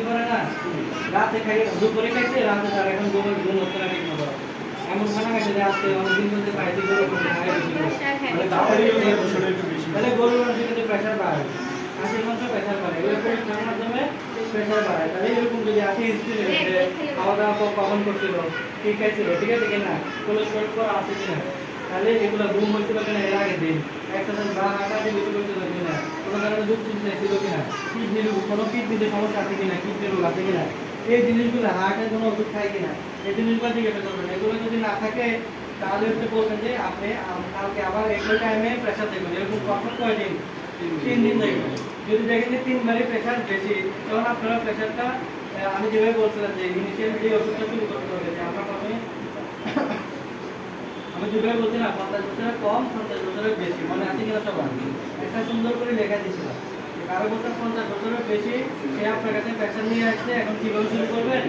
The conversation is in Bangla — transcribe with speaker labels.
Speaker 1: ঘুমাইতে পারে না। রাতে খাই দুপুরে খাইছে রাতে তার এখন ঘুমে ঘুম হচ্ছে না ঠিক মতো এমন খানা খাইছে যে আজকে অনেকদিন ধরে খাইতে গরু তাহলে গরু মানুষের কিন্তু প্রেশার বাড়ে। হাসির মাত্র প্রেশার বাড়ে। এগুলো পরিষ্কারের মাধ্যমে প্রেশার বাড়ায় তাহলে এরকম যদি আসি হিস্ট্রি রেখে খাওয়া দাওয়া কখন করছিল কি খাইছিল ঠিক আছে কিনা? কোলেস্ট্রল করা আছে কিনা? তাহলে এগুলো ঘুম হয়েছিল কিনা এর আগের দিন। একটা বা হাঁটা দিয়ে বেশি করছিল কিনা কোনো কারণে ছিল কিনা? কোনো কিনা এই জিনিসগুলো ওষুধ কিনা? এই জিনিসগুলো এগুলো যদি না থাকে, তাহলে হচ্ছে যে আপনি কালকে আবার একই টাইমে এরকম তিন দিন। যদি দেখেন যে তিনবারই প্রেশার বেশি, তখন আপনারা প্রেশারটা আমি যেভাবে বলছিলাম যে ইনিশিয়াল যে ওষুধটা শুরু করতে হবে, যে আমরা প্রথমে, আমি যেভাবে বলছিলাম, পঞ্চাশ বছরের কম, পঞ্চাশ বছরের বেশি, মনে আছে কিনা সবার? একটা সুন্দর করে লেখা দিয়েছিলাম। কারও বছর, পঞ্চাশ বছরের বেশি সে আপনার কাছে প্রেশার নিয়ে আসছে, এখন কীভাবে শুরু করবেন।